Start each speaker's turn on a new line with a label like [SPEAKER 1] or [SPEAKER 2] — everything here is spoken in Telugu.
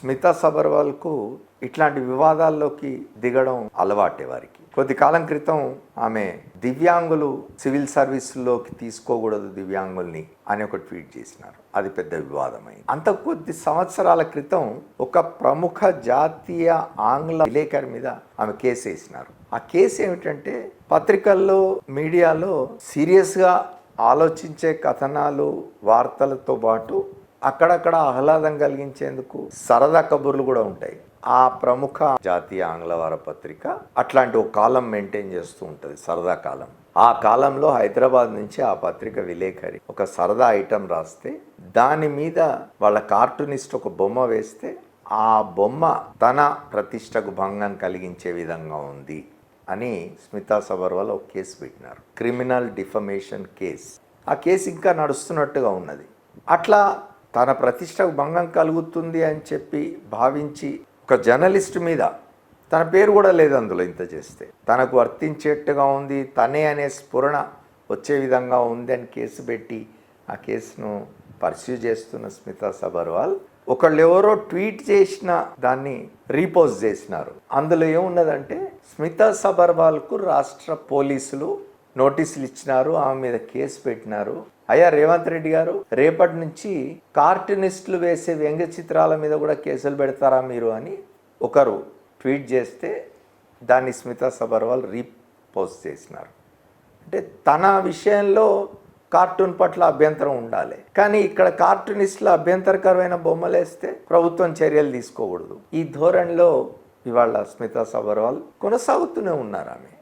[SPEAKER 1] స్మితా సబర్వాల్కు ఇట్లాంటి వివాదాల్లోకి దిగడం అలవాటే వారికి. కొద్ది కాలం క్రితం ఆమె దివ్యాంగులు సివిల్ సర్వీసుల్లోకి తీసుకోకూడదు దివ్యాంగుల్ని అని ఒక ట్వీట్ చేసినారు. అది పెద్ద వివాదమైంది. అంత కొద్ది సంవత్సరాల క్రితం ఒక ప్రముఖ జాతీయ ఆంగ్ల విలేకరి మీద ఆమె కేసు వేసినారు. ఆ కేసు ఏమిటంటే పత్రికల్లో మీడియాలో సీరియస్గా ఆలోచించే కథనాలు వార్తలతో పాటు అక్కడక్కడ ఆహ్లాదం కలిగించేందుకు సరదా కబుర్లు కూడా ఉంటాయి. ఆ ప్రముఖ జాతీయ ఆంగ్లవార పత్రిక అట్లాంటి ఒక కాలం మెయింటైన్ చేస్తూ ఉంటుంది సరదా కాలం. ఆ కాలంలో హైదరాబాద్ నుంచి ఆ పత్రిక విలేకరి ఒక సరదా ఐటెం రాస్తే దాని మీద వాళ్ళ కార్టూనిస్ట్ ఒక బొమ్మ వేస్తే ఆ బొమ్మ తన ప్రతిష్టకు భంగం కలిగించే విధంగా ఉంది అని స్మితా సబర్వాల్ ఒక కేసు పెట్టినారు. క్రిమినల్ డిఫమేషన్ కేస్ ఆ కేసు ఇంకా నడుస్తున్నట్టుగా ఉన్నది. అట్లా తన ప్రతిష్టకు భంగం కలుగుతుంది అని చెప్పి భావించి ఒక జర్నలిస్ట్ మీద తన పేరు కూడా లేదు అందులో ఇంత చేస్తే. తనకు వర్తించేట్టుగా ఉంది తనే అనే స్ఫురణ వచ్చే విధంగా ఉంది అని కేసు పెట్టి ఆ కేసును పర్స్యూ చేస్తున్న స్మితా సబర్వాల్. ఒకళ్ళు ఎవరో ట్వీట్ చేసిన దాన్ని రీపోజ్ చేసినారు. అందులో ఏమున్నదంటే స్మితా సబర్వాల్కు రాష్ట్ర పోలీసులు నోటీసులు ఇచ్చినారు ఆమె మీద కేసు పెట్టినారు. అయ్యా రేవంత్ రెడ్డి గారు రేపటి నుంచి కార్టూనిస్టులు వేసే వ్యంగ్య చిత్రాల మీద కూడా కేసులు పెడతారా మీరు అని ఒకరు ట్వీట్ చేస్తే దాన్ని స్మితా సబర్వాల్ రీపోస్ట్ చేసినారు. అంటే తన విషయంలో కార్టూన్ పట్ల అభ్యంతరం ఉండాలి. కానీ ఇక్కడ కార్టూనిస్టుల అభ్యంతరకరమైన బొమ్మలు వేస్తే ప్రభుత్వం చర్యలు తీసుకోకూడదు. ఈ ధోరణిలో ఇవాళ స్మితా సబర్వాల్ కొనసాగుతూనే ఉన్నారు ఆమె.